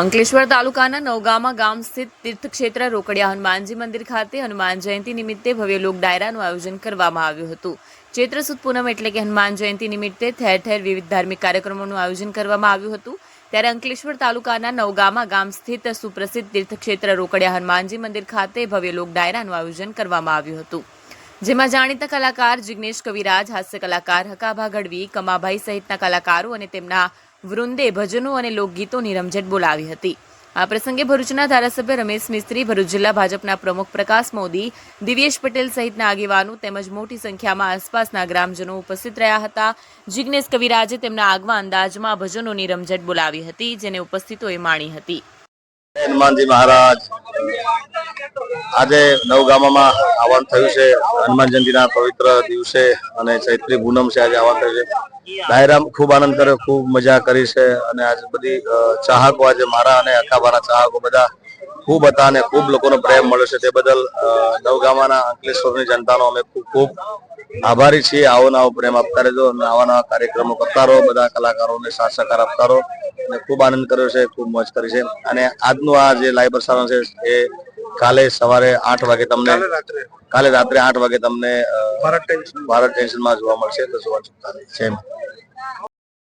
અંકલેશ્વર તાલુકાના નવગામા ગામ સ્થિત તીર્થક્ષેત્ર રોકડિયા હનુમાનજી મંદિર ખાતે હનુમાન જયંતિ નિમિત્તે ભવ્ય લોક ડાયરાનું આયોજન કરવામાં આવ્યું હતું. ચૈત્ર સુદ પૂનમ એટલે કે હનુમાન જયંતિ નિમિત્તે ઠેર ઠેર વિવિધ ધાર્મિક કાર્યક્રમોનું આયોજન કરવામાં આવ્યું હતું. ત્યારે અંકલેશ્વર તાલુકાના નવગામા ગામ સ્થિત સુપ્રસિદ્ધ તીર્થક્ષેત્ર રોકડિયા હનુમાનજી મંદિર ખાતે ભવ્ય લોક ડાયરાનું આયોજન કરવામાં આવ્યું હતું. જેમાં જાણીતા કલાકાર જિગ્નેશ કવિરાજ હાસ્ય કલાકાર હકાભા ગઢવી, કમાભાઈ સહિતના કલાકારો અને તેમના વૃંદે ભજનો અને લોકગીતોની રમઝટ બોલાવી હતી. આ પ્રસંગે ભરૂચના ધારાસભ્ય રમેશ મિસ્ત્રી, ભરૂચ જિલ્લા ભાજપના પ્રમુખ પ્રકાશ મોદી, દિવ્યેશ પટેલ સહિતના આગેવાનો તેમજ મોટી સંખ્યામાં આસપાસના ગ્રામજનો ઉપસ્થિત રહ્યા હતા. જિગ્નેશ કવિરાજે તેમના આગવા અંદાજમાં ભજનોની રમઝટ બોલાવી હતી, જેને ઉપસ્થિતોએ માણી હતી. હનુમાનજી મહારાજ આજે નવગામામાં આવવાનું થયું છે. હનુમાન જયંતિના પવિત્ર દિવસે અને ચૈત્રી પૂનમ છે આજે આવવાનું થયું છે. ડાયરામ ખૂબ આનંદ કર્યો, ખૂબ મજા કરી છે અને આજે બધી ચાહકો આજે મારા અને અખાબાના ચાહકો બધા ખૂબ હતા અને ખૂબ લોકોનો પ્રેમ મળ્યો છે. તે બદલ નવગામાના અંકલેશ્વરની જનતાનો અમે ખૂબ ખૂબ આભારી છીએ. આવો નવો પ્રેમ આપતા રહેજો અને આવા નવા કાર્યક્રમો કરતા રહો. બધા કલાકારોને સાથ સહકાર આપતા રહો. અને ખૂબ આનંદ કર્યો છે ખૂબ મોજ કરી છે. અને આજનું આ જે લાઈવ પ્રસારણ છે એ કાલે સવારે આઠ વાગે તમને કાલે રાત્રે. આઠ વાગે તમને ભારત ટેન્શનમાં. જોવા મળશે. તો જોવા ચૂકતા હિન્દ.